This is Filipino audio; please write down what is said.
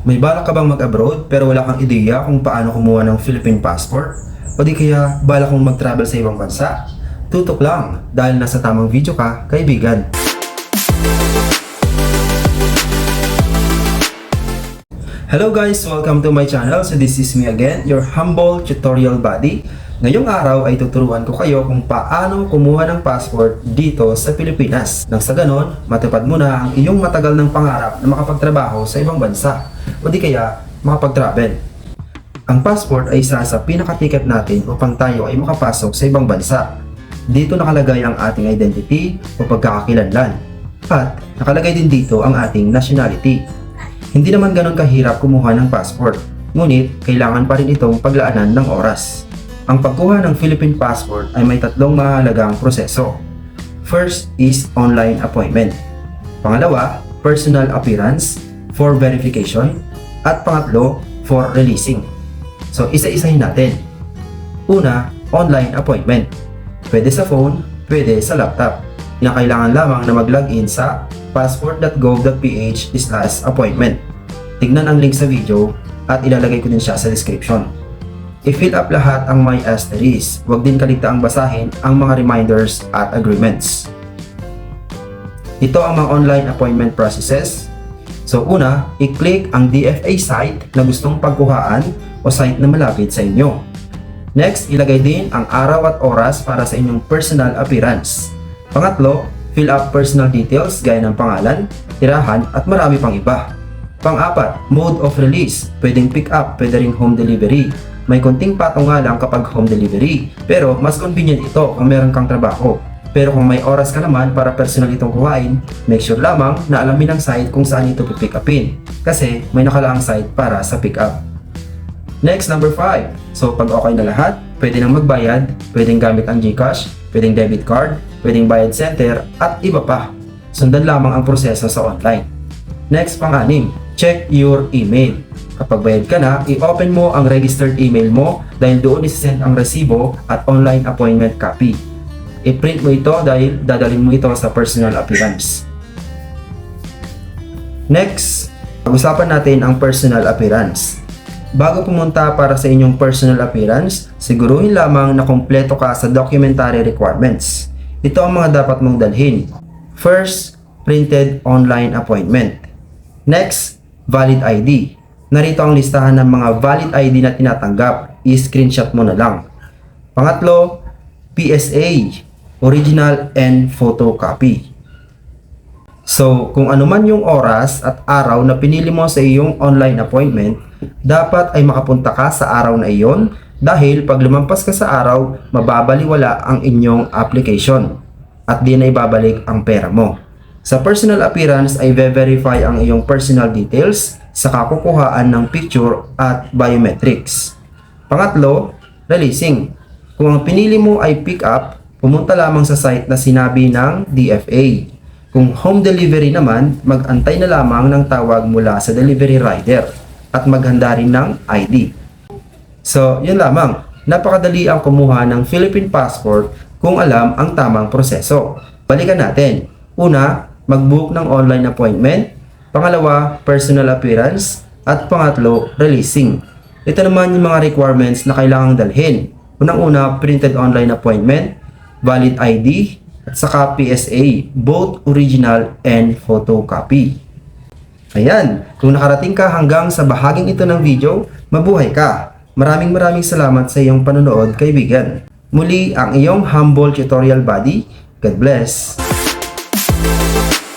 May balak ka bang mag-abroad pero wala kang ideya kung paano kumuha ng Philippine passport? O di kaya balak kong mag-travel sa ibang bansa? Tutok lang dahil nasa tamang video ka, kaibigan. Hello guys! Welcome to my channel. So this is me again, your humble tutorial buddy. Ngayong araw ay tuturuan ko kayo kung paano kumuha ng passport dito sa Pilipinas. Nang sa ganon, matupad mo na ang iyong matagal ng pangarap na makapagtrabaho sa ibang bansa o di kaya makapag-travel. Ang passport ay isa sa pinakatiket natin upang tayo ay makapasok sa ibang bansa. Dito nakalagay ang ating identity o pagkakakilanlan. At nakalagay din dito ang ating nationality. Hindi naman ganun kahirap kumuha ng passport, ngunit kailangan pa rin itong paglaanan ng oras. Ang pagkuha ng Philippine passport ay may tatlong mahalagang proseso. First is online appointment. Pangalawa, personal appearance for verification. At pangatlo, for releasing. So, isa-isahin natin. Una, online appointment. Pwede sa phone, pwede sa laptop. Kinakailangan lamang na mag-login sa passport.gov.ph appointment. Tignan ang link sa video at ilalagay ko din siya sa description. I-fill up lahat ang may asterisk. Huwag din kaligtaang basahin ang mga reminders at agreements. Ito ang mga online appointment processes. So una, i-click ang DFA site na gustong pagkuhaan o site na malapit sa inyo. Next, ilagay din ang araw at oras para sa inyong personal appearance. Pangatlo, fill up personal details gaya ng pangalan, tirahan at marami pang iba. Pang-apat, mode of release. Pwedeng pick up, pwede ring home delivery. May konting patong nga lang kapag home delivery, pero mas convenient ito kung meron kang trabaho. Pero kung may oras ka naman para personal itong kuhain, make sure lamang na alamin ang site kung saan ito pick upin. Kasi may nakalaang site para sa pick up. Next, number 5. So, pag okay na lahat, pwede nang magbayad, pwedeng gamit ang GCash, pwedeng debit card, pwedeng bayad center, at iba pa. Sundan lamang ang proseso sa online. Next, pang-anim, check your email. Kapag bayad ka na, i-open mo ang registered email mo dahil doon isi-send ang resibo at online appointment copy. I-print mo ito dahil dadalhin mo ito sa personal appearance. Next, pag-usapan natin ang personal appearance. Bago pumunta para sa inyong personal appearance, siguruhin lamang na kompleto ka sa documentary requirements. Ito ang mga dapat mong dalhin. First, printed online appointment. Next, valid ID. Narito ang listahan ng mga valid ID na tinatanggap. I-screenshot mo na lang. Pangatlo, PSA, original and photocopy. So, kung ano man yung oras at araw na pinili mo sa iyong online appointment, dapat ay makapunta ka sa araw na iyon dahil pag lumampas ka sa araw, mababaliwala ang inyong application at di na ibabalik ang pera mo. Sa personal appearance ay verify ang iyong personal details sa kakukuhaan ng picture at biometrics. Pangatlo, releasing. Kung ang pinili mo ay pick up, pumunta lamang sa site na sinabi ng DFA. Kung home delivery naman, mag-antay na lamang ng tawag mula sa delivery rider at maghanda rin ng ID. So, yun lamang. Napakadali ang kumuha ng Philippine passport kung alam ang tamang proseso. Balikan natin. Una, mag-book ng online appointment. Pangalawa, personal appearance. At pangatlo, releasing. Ito naman yung mga requirements na kailangang dalhin. Unang-una, printed online appointment, valid ID, at saka PSA, both original and photocopy. Ayan, kung nakarating ka hanggang sa bahaging ito ng video, mabuhay ka. Maraming maraming salamat sa iyong panonood, kaibigan. Muli ang iyong humble tutorial buddy. God bless. Thank